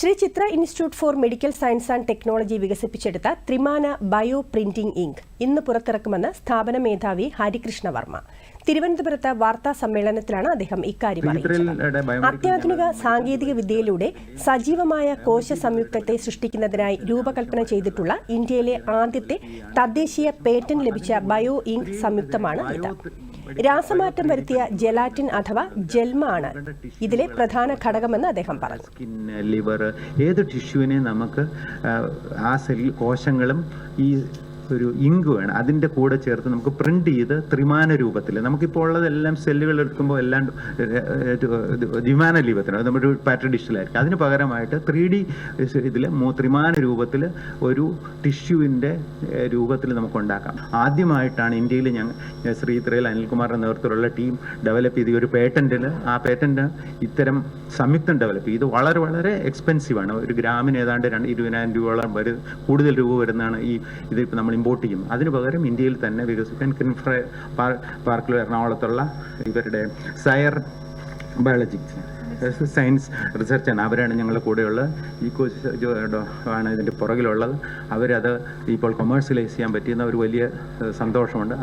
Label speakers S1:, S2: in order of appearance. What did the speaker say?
S1: Shri Chitra institute for medical science and technology വികസിപ്പിച്ചെടുത്ത ത്രിമാന bio printing ink ഇന്ന് പുറത്തിറക്കുമെന്ന് സ്ഥാപന മേധാവി ഹരികൃഷ്ണ വർമ്മ. തിരുവനന്തപുരത്ത് വാർത്താ സമ്മേളനത്തിലാണ് അദ്ദേഹം ഇക്കാര്യം അറിയിച്ചത്. അത്യാധുനിക സാങ്കേതിക വിദ്യയിലൂടെ സജീവമായ കോശ സംയുക്തത്തെ സൃഷ്ടിക്കുന്നതിനായി രൂപകൽപ്പന ചെയ്തിട്ടുള്ള ഇന്ത്യയിലെ ആദ്യത്തെ തദ്ദേശീയ പേറ്റന്റ് ലഭിച്ച ബയോ ഇങ്ക് സംയുക്തമാണ് ഇത് രാസമാറ്റം വരുത്തിയ ജെലാറ്റിൻ അഥവാ ജെൽമാണ് ഇതിലെ പ്രധാന ഘടകമെന്ന് അദ്ദേഹം പറഞ്ഞു.
S2: സ്കിൻ ലിവർ ഏത് ടിഷ്യൂവിനെ നമുക്ക് ആ, ആ സെൽ കോശങ്ങളും ഈ ഒരു ഇങ്ക് വേണം. അതിന്റെ കൂടെ ചേർത്ത് നമുക്ക് പ്രിന്റ് ചെയ്ത് ത്രിമാന രൂപത്തിൽ. നമുക്കിപ്പോൾ ഉള്ളതെല്ലാം സെല്ലുകൾ എടുക്കുമ്പോൾ എല്ലാം ദ്വിമാന രൂപത്തിലാണ് നമ്മുടെ പാറ്റർ ഡിഷിലായിരിക്കും അതിന് പകരമായിട്ട് ത്രീ ഡി ഇതിൽ ത്രിമാന രൂപത്തിൽ ഒരു ടിഷ്യൂവിന്റെ രൂപത്തിൽ നമുക്ക് ഉണ്ടാക്കാം ആദ്യമായിട്ടാണ് ഇന്ത്യയിൽ ഞങ്ങൾ ശ്രീ ത്രയിൽ അനിൽകുമാറിന്റെ നേതൃത്വത്തിലുള്ള ടീം ഡെവലപ്പ് ചെയ്ത ഒരു പേറ്റന്റിൽ ആ പേറ്റന്റ് ഇത്തരം സംയുക്തം ഡെവലപ്പ് ചെയ്ത്. വളരെ വളരെ എക്സ്പെൻസീവാണ് ഒരു ഗ്രാമിന് ഏതാണ്ട് രണ്ട് ഇരുപതിനായിരം രൂപയോളം വരും കൂടുതൽ രൂപ വരുന്നതാണ് ഈ ഇതിപ്പോൾ നമ്മൾ ഇമ്പോർട്ട് ചെയ്യും അതിന് പകരം ഇന്ത്യയിൽ തന്നെ വികസിക്കാൻ കിൻഫ്ര പാർക്കിൽ എറണാകുളത്തുള്ള ഇവരുടെ സയർ ബയോളജിക്സ് സയൻസ് റിസർച്ചാണ് അവരാണ് ഞങ്ങളുടെ കൂടെയുള്ള ഈ കോഴ്സ് ആണ് ഇതിന്റെ പുറകിലുള്ളത്. അവരത് ഇപ്പോൾ കൊമേഴ്സ്യലൈസ് ചെയ്യാൻ പറ്റിയെന്ന ഒരു വലിയ സന്തോഷമുണ്ട്.